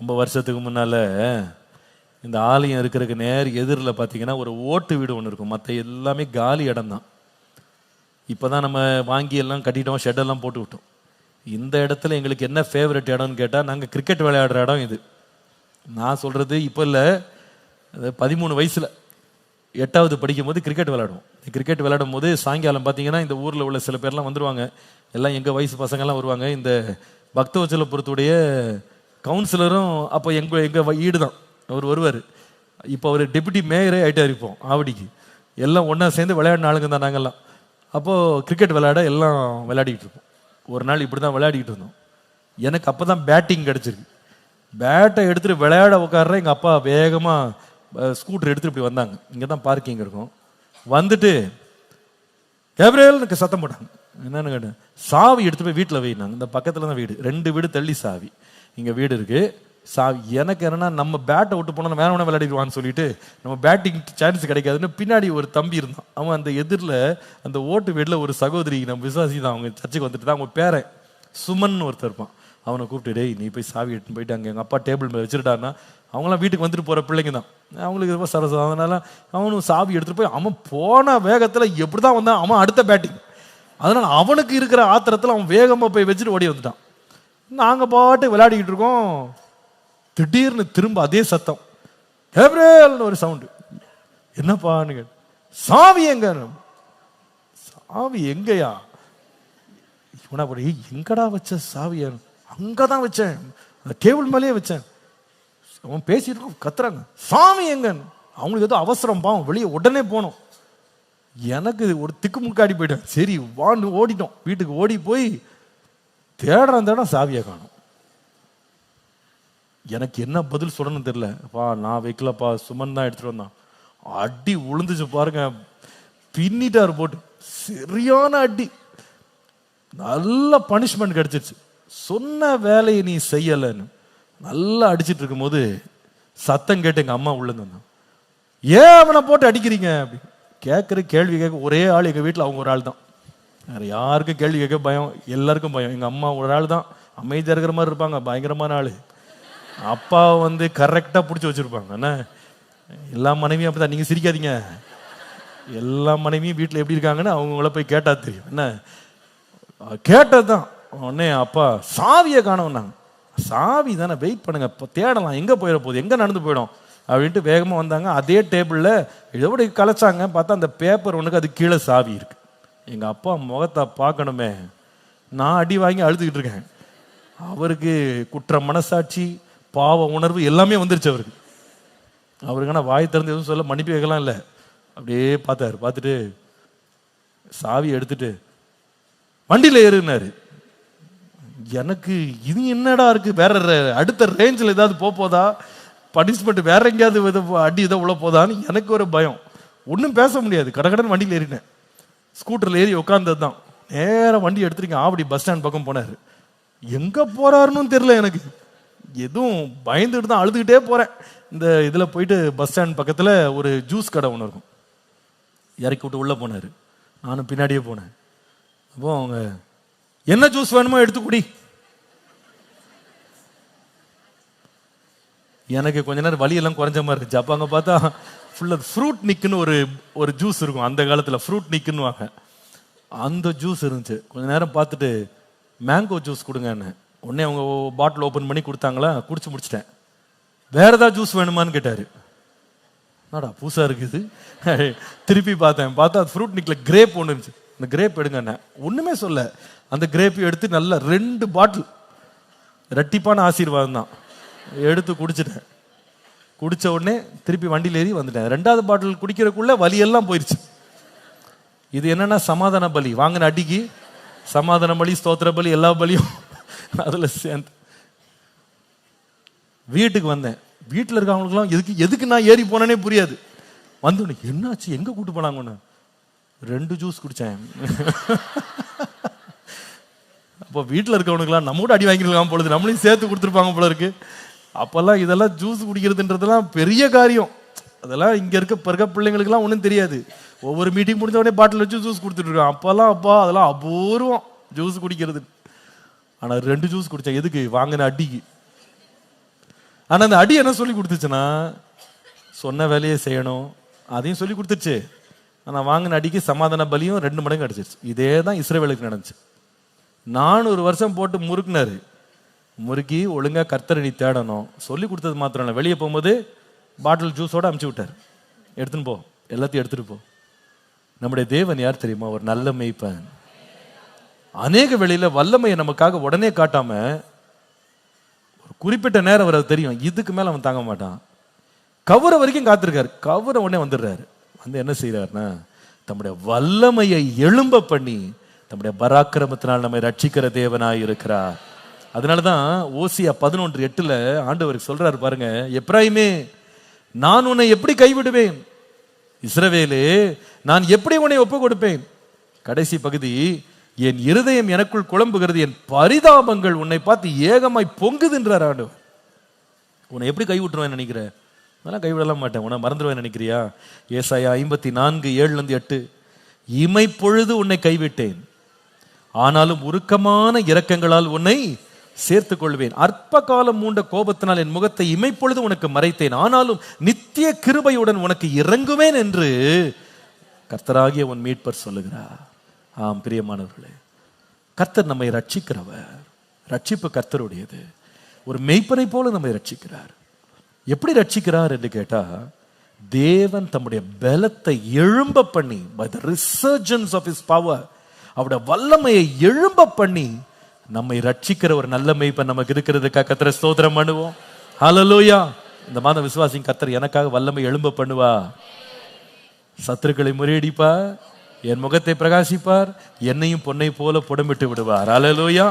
ரொம்ப வருஷத்துக்கு முன்னால் இந்த ஆலயம் இருக்கிறதுக்கு நேர் எதிரில் பார்த்தீங்கன்னா ஒரு ஓட்டு வீடு ஒன்று இருக்கும். மற்ற எல்லாமே காலி இடம் தான் இப்போ தான் நம்ம வாங்கி எல்லாம் கட்டிட்டோம் ஷெட்டெல்லாம் போட்டு விட்டோம். இந்த இடத்துல எங்களுக்கு என்ன ஃபேவரட் இடம்னு கேட்டால் நாங்கள் கிரிக்கெட் விளையாடுற இடம் இது. நான் சொல்கிறது இப்போ இல்லை பதிமூணு வயசில் எட்டாவது படிக்கும் போது கிரிக்கெட் விளையாடுவோம். கிரிக்கெட் விளையாடும் போது சாயங்காலம் பார்த்தீங்கன்னா இந்த ஊரில் உள்ள சில பேர்லாம் வந்துருவாங்க. எல்லாம் எங்கள் வயசு பசங்கள்லாம் வருவாங்க. இந்த பக்தவச்சலபுரத்துடைய கவுன்சிலரும் அப்போ எங்கள் எங்கள் வீடு தான் அவர் வருவார். இப்போ அவர் டெபுட்டி மேயரே ஆகிட்டார் இப்போ ஆவடிக்கு. எல்லாம் ஒன்றா சேர்ந்து விளையாடின ஆளுங்க தான் நாங்கள்லாம் அப்போது கிரிக்கெட் விளையாட எல்லாம் விளையாடிக்கிட்டு இருப்போம். ஒரு நாள் இப்படி தான் விளையாடிக்கிட்டு இருந்தோம். எனக்கு அப்போ தான் பேட்டிங் கிடச்சிருக்கு பேட்டை எடுத்துகிட்டு விளையாட உட்கார்ற எங்கள் அப்பா வேகமாக ஸ்கூட்டர் எடுத்துகிட்டு இப்படி வந்தாங்க. இங்கே தான் பார்க்கிங் இருக்கும். வந்துட்டு கேப்ரியல் சத்தம் போட்டாங்க. என்னென்னு கேட்டேன். சாவி எடுத்து போய் வீட்டில் வைனாங்க. இந்த பக்கத்தில் தான் வீடு. ரெண்டு வீடு தள்ளி சாவி. இங்கே வீடு இருக்குது சா எனக்கு என்னன்னா நம்ம பேட்டை விட்டு போனால் வேற வேணா விளையாடிடுவான்னு சொல்லிட்டு நம்ம பேட்டிங் சான்ஸ் கிடைக்காதுன்னு பின்னாடி ஒரு தம்பி இருந்தான். அவன் அந்த எதிரில் அந்த ஓட்டு வீட்டில் ஒரு சகோதரி நம்ம விசுவாசி தான் அவங்க சர்ச்சுக்கு வந்துட்டு தான் அவங்க பேரன் சுமன் ஒருத்தர் இருப்பான். அவனை கூப்பிட்டு டேய் நீ போய் சாவி எடுத்துன்னு போயிட்டு அங்கே எங்கள் அப்பா டேபிள் மேலே வச்சுட்டாருன்னா அவங்களாம் வீட்டுக்கு வந்துட்டு போகிற பிள்ளைங்க தான். அவங்களுக்கு ரொம்ப சரசம். அதனால அவனும் சாவி எடுத்துகிட்டு போய் அவன் போன வேகத்தில் எப்படி தான் வந்தான்? அவன் அடுத்த பேட்டிங் அதனால் அவனுக்கு இருக்கிற ஆத்திரத்தில் அவன் வேகமாக போய் வச்சுட்டு ஓடி வந்துட்டான். நாங்கள் பாட்டு விளையாடிக்கிட்டு இருக்கோம். திடீர்னு திரும்ப அதே சத்தம். கேப்ரேல்னு ஒரு சவுண்டு. என்னப்பான்னு கேட்டு சாவி எங்க? சாவி எங்கயா? இவனா போய் எங்கடா வச்ச சாவிய? அங்கதான் வச்சேன். அந்த டேபிள் மேலேயே வச்சேன். அவன் பேசிட்டு இருக்கும் கத்துறாங்க. சாமி எங்கன்னு அவங்களுக்கு ஏதோ அவசரம் பாவம். வெளியே உடனே போனோம். எனக்கு ஒரு திக்கு முக்காடி போயிட்டேன். சரி வான்னு ஓடிட்டோம். வீட்டுக்கு ஓடி போய் தேடுற தேடம் சாவியை காணும். எனக்கு என்ன பதில் சொல்லணும்னு தெரியல. பா நான் வைக்கலப்பா சுமன் தான் எடுத்துட்டு வந்தான். அடி உளுந்துச்சு பாருங்க. பின்னிட்டாரு போட்டு. சரியான அடி. நல்ல பனிஷ்மெண்ட் கிடைச்சிருச்சு. சொன்ன வேலையை நீ செய்யலைன்னு நல்லா அடிச்சிட்டு இருக்கும்போது சத்தம் கேட்டு எங்கள் அம்மா உள்ளே வந்தான். ஏன் அவனை போட்டு அடிக்கிறீங்க? அப்படி. கேட்குற கேள்வி கேட்க ஒரே ஆள் எங்கள் வீட்டில் அவங்க ஒரு ஆள் தான் வேறு யாருக்கும் கேள்வி கேட்க பயம் எல்லாருக்கும் பயம். எங்கள் அம்மா ஒரு ஆள் தான். அமைதியாக இருக்கிற மாதிரி இருப்பாங்க. பயங்கரமான ஆள். அப்பா வந்து கரெக்டாக பிடிச்சி வச்சிருப்பாங்க. என்ன? எல்லா மனைவியும் அப்படிதான் நீங்கள் சிரிக்காதீங்க. எல்லா மனைவியும் வீட்டில் எப்படி இருக்காங்கன்னு அவங்கள போய் கேட்டால் தெரியும். என்ன? கேட்டதுதான் உடனே அப்பா சாவியை காணோம்னாங்க சாவி தானே வெயிட் பண்ணுங்க. இப்போ தேடலாம். எங்கே போயிட போகுது? எங்கே நடந்து போயிடும்? அப்படின்ட்டு வேகமாக வந்தாங்க. அதே டேபிளில் இதோட கலைச்சாங்க. பார்த்தா அந்த பேப்பர் ஒன்றுக்கு அது கீழே சாவி இருக்குது எங்கள் அப்பா முகத்தை பார்க்கணுமே. நான் அடி வாங்கி அழுதுகிட்டு இருக்கேன். அவருக்கு குற்ற மனசாட்சி பாவ உணர்வு எல்லாமே வந்துருச்சு அவருக்கு. அவருக்கு ஆனால் வாய் திறந்து எதுவும் சொல்ல மன்னிப்பு வைக்கலாம் இல்லை. அப்படியே பார்த்தாரு. பார்த்துட்டு சாவி எடுத்துட்டு வண்டியில் ஏறுனாரு. எனக்கு இது என்னடா இருக்கு? வேற அடுத்த ரேஞ்சில் ஏதாவது போதா பனிஷ்மெண்ட் வேற எங்கேயாவது அடி இதை உள்ள போதான்னு எனக்கு ஒரு பயம். ஒன்றும் பேச முடியாது. கடகடன் வண்டியில் ஏறினேன். ஸ்கூட்டரில் ஏறி உட்காந்தது தான் நேராக வண்டி எடுத்துருங்க ஆவடி பஸ் ஸ்டாண்ட் பக்கம் போனார். எங்கே போகிறாருன்னு தெரில எனக்கு. எதுவும் பயந்துட்டு தான் அழுதுகிட்டே போகிறேன் இந்த இதில் போயிட்டு பஸ் ஸ்டாண்ட் பக்கத்தில் ஒரு ஜூஸ் கடை ஒன்று இருக்கும். இறக்கி விட்டு உள்ளே போனார். நானும் பின்னாடியே போனேன். அப்போ அவங்க என்ன ஜூஸ் வேணுமோ எடுத்து குடி. எனக்கு கொஞ்ச நேரம் வலியெல்லாம் குறைஞ்ச மாதிரி இருந்துச்சு. அப்போ அங்கே பார்த்தா ஃபுல்லாக ஃப்ரூட் நிக்குன்னு ஒரு ஒரு ஜூஸ் இருக்கும். அந்த காலத்தில் ஃப்ரூட் நிக்குன்னு வாங்க அந்த ஜூஸ் இருந்துச்சு. கொஞ்ச நேரம் பார்த்துட்டு மேங்கோ ஜூஸ் கொடுங்கன்னு. உடனே அவங்க பாட்டில் ஓப்பன் பண்ணி கொடுத்தாங்களா? குடிச்சு முடிச்சிட்டேன். வேற ஏதாவது ஜூஸ் வேணுமான்னு கேட்டார். என்னடா புதுசாக இருக்குது திருப்பி பார்த்தேன். பார்த்தா அது ஃப்ரூட் நிக்கில் கிரேப் ஒன்று இருந்துச்சு. அந்த கிரேப் எடுங்கண்ணே ஒன்றுமே சொல்ல. அந்த கிரேப்பையும் எடுத்து நல்லா ரெண்டு பாட்டில் ரெட்டிப்பான ஆசீர்வாதம் தான். எடுத்து குடிச்சிட்டேன். குடித்த உடனே திருப்பி வண்டியில் ஏறி வந்துட்டேன். ரெண்டாவது பாட்டில் குடிக்கிறதுக்குள்ள வலியெல்லாம் போயிடுச்சு இது என்னன்னா சமாதான பலி. வாங்கின அடிக்கு சமாதான பலி ஸ்தோத்திர பலி எல்லா பலியும் அதில் சேர்ந்து. வீட்டுக்கு வந்தேன். வீட்டில் இருக்கவங்களுக்குலாம் எதுக்கு எதுக்கு நான் ஏறி போனேனே புரியாது. வந்தோடனே என்னாச்சு? எங்க கூட்டு போனாங்கன்னு? ரெண்டு ஜூஸ் குடித்தேன் அப்போ வீட்டில் இருக்கவனுக்குலாம் நம்ம கூட அடி வாங்கிருக்கலாம் பொழுது நம்மளையும் சேர்த்து கொடுத்துருப்பாங்க போல இருக்குது அப்போல்லாம் இதெல்லாம் ஜூஸ் குடிக்கிறதுன்றதெல்லாம் பெரிய காரியம். அதெல்லாம் இங்கே இருக்க இப்ப இருக்க பிள்ளைங்களுக்குலாம் ஒன்றும் தெரியாது. ஒவ்வொரு மீட்டிங் முடிஞ்ச உடனே பாட்டில் வச்சு ஜூஸ் கொடுத்துட்ருக்கோம் அப்போல்லாம் அப்பா அதெல்லாம் அபூர்வம். ஜூஸ் குடிக்கிறது. ஆனால் ரெண்டு ஜூஸ் குடித்தேன் எதுக்கு? வாங்கின அடிக்கு. ஆனால் அந்த அடி என்ன சொல்லி கொடுத்துச்சுன்னா சொன்ன வேலையை செய்யணும். அதையும் சொல்லி கொடுத்துருச்சு ஆனால் வாங்கின அடிக்கு சமாதான பலியும் ரெண்டு மடங்கு அடிச்சிருச்சு. இதே தான் இஸ்ரேவேலுக்கு நடந்துச்சு. நானூறு வருஷம் போட்டு முறுக்குனாரு. முருகி ஒழுங்காக கர்த்தரை தேடணும். சொல்லி கொடுத்தது மாத்திரம் இல்லை. வெளியே போகும்போது பாட்டில் ஜூஸோட அமுச்சு விட்டார். எடுத்துன்னு போ. எல்லாத்தையும் எடுத்துகிட்டு போ. நம்முடைய தேவன் யார் தெரியுமா? ஒரு நல்ல மெய்ப்பன். அநேக வெளியில் வல்லமையை நமக்காக உடனே காட்டாமல் ஒரு குறிப்பிட்ட நேரம் வர தெரியும். இதுக்கு மேலே அவன் தாங்க மாட்டான். கவர வரைக்கும் காத்திருக்காரு. கவர உடனே வந்துடுறாரு. வந்து என்ன செய்கிறாருன்னா தம்முடைய வல்லமையை எழும்ப பண்ணி தம்முடைய பராக்கிரமத்தினால் நம்மை ரட்சிக்கிற தேவனாக இருக்கிறார் அதனால தான் ஓசியா பதினொன்று எட்டில் ஆண்டவர் சொல்றாரு பாருங்க எப்ராயிமே நான் உன்னை எப்படி கைவிடுவேன்? இஸ்ரவேலே நான் எப்படி உன்னை ஒப்பு கொடுப்பேன் கடைசி பகுதி என் இருதயம் எனக்குள் குழம்புகிறது என் பரிதாபங்கள் உன்னை பார்த்து ஏகமாய் பொங்குதுன்றார் ஆண்டவர். உன்னை எப்படி கைவிட்டுருவேன் நினைக்கிற? அதெல்லாம் கைவிடலாம் மாட்டேன். உன்னை மறந்துடுவேன் நினைக்கிறியா? ஏசாயா ஐம்பத்தி நான்கு ஏழுலேருந்து எட்டு. இமைப்பொழுது உன்னை கைவிட்டேன். ஆனாலும் உருக்கமான இரக்கங்களால் உன்னை சேர்த்துக் கொள்வேன் அற்ப காலம் மூண்ட கோபத்தினால் என் முகத்தை இமைப்பொழுது உனக்கு மறைத்தேன். ஆனாலும் நித்திய கிருபையுடன் உனக்கு இறங்குவேன் என்று கர்த்தராகிய உன் மீட்பர் சொல்லுகிறார். ஆம் பிரியமானவர்களே கர்த்தர் நம்மை ரட்சிக்கிறவர் ரட்சிப்பு கர்த்தருடையது. ஒரு மெய்ப்பனை போல நம்மை ரட்சிக்கிறார் எப்படி ரட்சிக்கிறார் என்று கேட்டா தேவன் தம்முடைய பலத்தை எழும்ப பண்ணி by the resurgence of his power அவருடைய வல்லமையை எழும்ப பண்ணி நம்மை ரட்சிக்கிற ஒரு நல்ல இப்போ நமக்கு இருக்கிறதுக்காக கத்திர ஸ்தோத்திரம் பண்ணுவோம். ஹலலூயா இந்த மாதம் விசுவாசிங் கத்தர் எனக்காக வல்லமை எழும்ப பண்ணுவா. சத்துருக்களை முறியடிப்பா என் முகத்தை பிரகாசிப்பார். என்னையும் பொன்னை போல புடமிட்டு விடுவார். அலலூயா